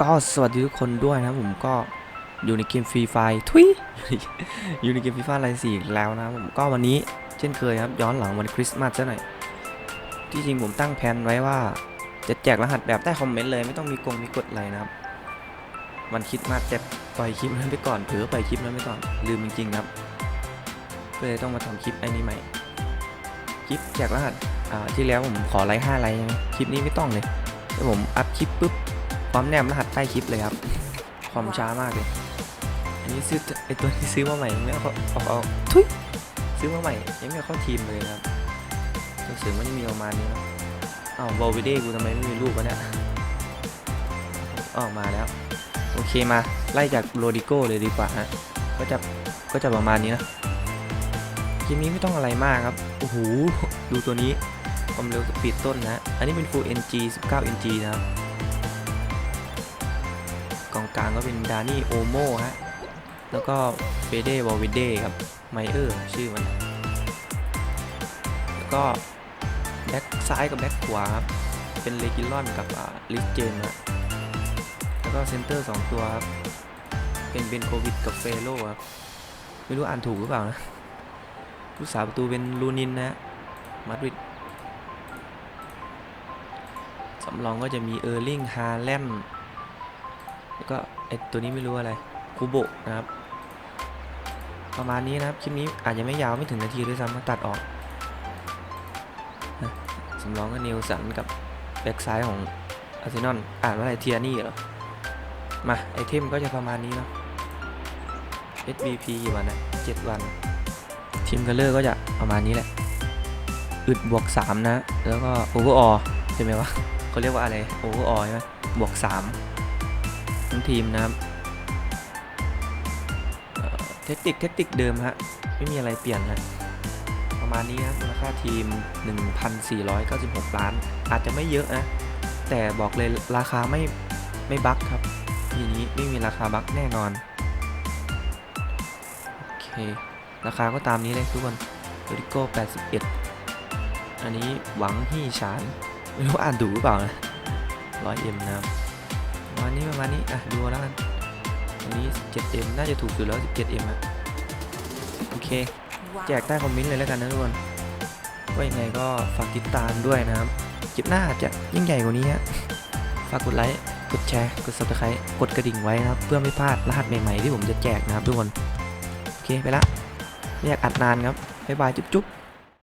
ก็สวัสดีทุกคนด้วยนะผมก็อยู่ในเกมฟรีไฟทุยอยู่ในเกมฟรีไฟไลน์สี่แล้วนะผมก็วันนี้เช่นเคยครับ ย้อนหลังวันคริสต์มาสซะหน่อย ที่จริงผมตั้งแผนไว้ว่า จะแจกรหัสแบบใต้คอมเมนต์เลยไม่ต้องมีกงมีกดอะไรนะครับ วันคริสต์มาสจะปล่อยคลิปนั้นไปก่อนเผลอปล่อยคลิปนั้นไปก่อนลืมจริงๆครับก็เลยต้องมาทำคลิปไอ้นี้ใหม่คลิปแจกรหัสที่แล้วผมขอไลค์ห้าไลค์ใช่ไหมคลิปนี้ไม่ต้องเลยแล้ผมอัพคลิปปุ๊บ พร้อมแนมรหัสใต้คลิปเลยครับความช้ามากเลย อันนี้ซื้อไอตัวที่ซื้อมาใหม่ยังไม่เอาเข้าอาเอาทุยซื้อมาใหม่ยังไม่เอาเข้าทีมเลยครับหนังสือมันจะมีประมาณนี้นะอ้าวบอลวิเดกูทำไมไม่มีรูปวะเนี่ยออกมาแล้ว โอเคมาไล่จากโรดิโก้เลยดีกว่าฮะก็จะก็จะประมาณนี้นะเกมนี้ไม่ต้องอะไรมากครับ โอ้โห ดูตัวนี้ความเร็วสปีดต้นนะ อันนี้เป็น Full NG 19 NG นะครับ กองกลางก็เป็นดานี่โอโมฮะ แล้วก็เฟเดวอลวิเดครับ ไมเออร์ชื่อมัน แล้วก็แบ็คซ้ายกับแบ็คขวาครับ เป็นเลกิลอนกับลิสเจนฮะ แล้วก็เซนเตอร์ 2 ตัวครับ เป็นเบนโควิดกับเฟโลครับ ไม่รู้อ่านถูกหรือเปล่านะผู้สาประตูเป็นลูนินนะฮะมาดริดสำรองก็จะมีเออร์ลิงฮาแลนด์ แล้วก็ไอตัวนี้ไม่รู้อะไรคูโบะนะครับ ประมาณนี้นะครับ คลิปนี้อาจจะไม่ยาวไม่ถึงนาทีด้วยซ้ำมาตัดออกสำรองก็นิวสันกับแบ็กซ้ายของอาร์เซนอลอ่านว่าอะไรเทียนี่เหรอ มาไอเทมก็จะประมาณนี้เนาะ SVP กี่วันนะ7วัน ทีมคัลเลอร์ก็จะประมาณนี้แหละ อึดบวก 3 นะ แล้วก็โอเวอร์ออใช่ไหมวะเขาเรียกว่าอะไรโอเวอร์ออใช่ไหมบวก 3 ทั้งทีมนะครับเทคนิคเทคนิคเดิมฮะไม่มีอะไรเปลี่ยนนะประมาณนี้นะมูลค่าทีม 1,496 ล้าน อาจจะไม่เยอะนะ แต่บอกเลยราคาไม่ไม่บั๊กครับ ทีนี้ไม่มีราคาบั๊กแน่นอน โอเค ราคาก็ตามนี้เลยทุกคนโรดิโก้81 อันนี้หวังฮี่ฉาน ไม่รู้อ่านถูกหรือเปล่านะ 100M นะครับ ประมาณนี้ประมาณนี้ อะ ดูแล้วกันอันนี้ 7M น่าจะถูกสุดแล้ว 17M อะโอเค แจกใต้คอมเมนต์เลยแล้วกันนะทุกคนว่ายังไงก็ฝากติดตามด้วยนะครับคลิปหน้าอาจจะยิ่งใหญ่กว่านี้ฮะ ฝากกดไลค์ กดแชร์ กด subscribe กดกระดิ่งไว้นะครับ เพื่อไม่พลาดรหัสใหม่ๆที่ผมจะแจกนะครับทุกคน โอเคไปละไม่อยากอัดนานครับ บ๊ายบายจุ๊บๆ